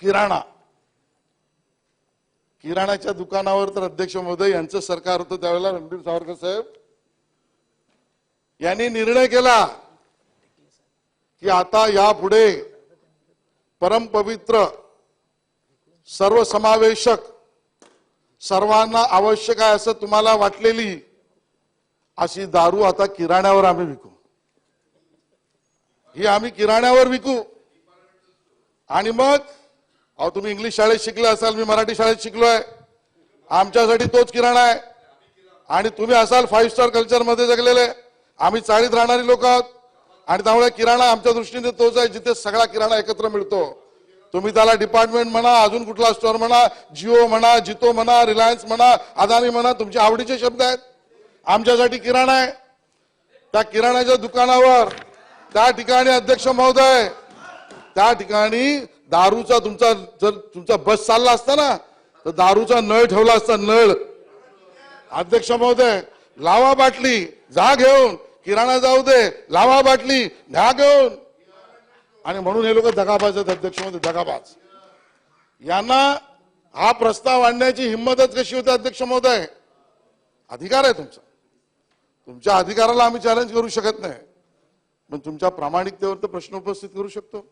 किराणा. किराणाच्या दुकानावर तर अध्यक्ष महोदय यांचं सरकार होतं त्यावेळेला रणबीर सावरकर साहेब. यांनी निर्णय केला की आता यापुढे परमपवित्र सर्वसमावेशक सर्वांना आवश्यक आहे असं तुम्हाला वाटलेली अशी दारू आता किराण्यावर आम्ही विकू. ही आम्ही किराण्यावर विकू. आणि मग अहो तुम्ही इंग्लिश शाळेत शिकले असाल मी मराठी शाळेत शिकलोय. आमच्यासाठी तोच किराणा आहे. आणि तुम्ही असाल फाईव्ह स्टार कल्चरमध्ये जगलेले. आम्ही चाळीत राहणारी लोक आहोत. आणि त्यामुळे किराणा आमच्या दृष्टीने तोच आहे जिथे सगळा किराणा एकत्र मिळतो. तुम्ही त्याला डिपार्टमेंट म्हणा अजून कुठला स्टोअर म्हणा जिओ म्हणा जितो म्हणा रिलायन्स म्हणा अदानी म्हणा तुमचे आवडीचे शब्द आहेत. आमच्यासाठी किराणा आहे. त्या किराण्याच्या दुकानावर त्या ठिकाणी अध्यक्ष महोदय त्या ठिकाणी दारूचा तुमचा जर तुमचा बस चालला असता ना तर दारूचा नळ ठेवला असता नळ. अध्यक्ष महोदय लावा बाटली जा घेऊन. किराणा जाऊ दे लावा बाटली न्या घेऊन. आणि म्हणून हे लोक दगाबाज आहेत अध्यक्ष महोदय दगाबाज. यांना हा प्रस्ताव आणण्याची हिंमतच कशी होती अध्यक्ष महोदय? अधिकार आहे तुमचा. तुमच्या अधिकाराला आम्ही चॅलेंज करू शकत नाही. पण तुमच्या प्रामाणिकतेवर तर प्रश्न उपस्थित करू शकतो.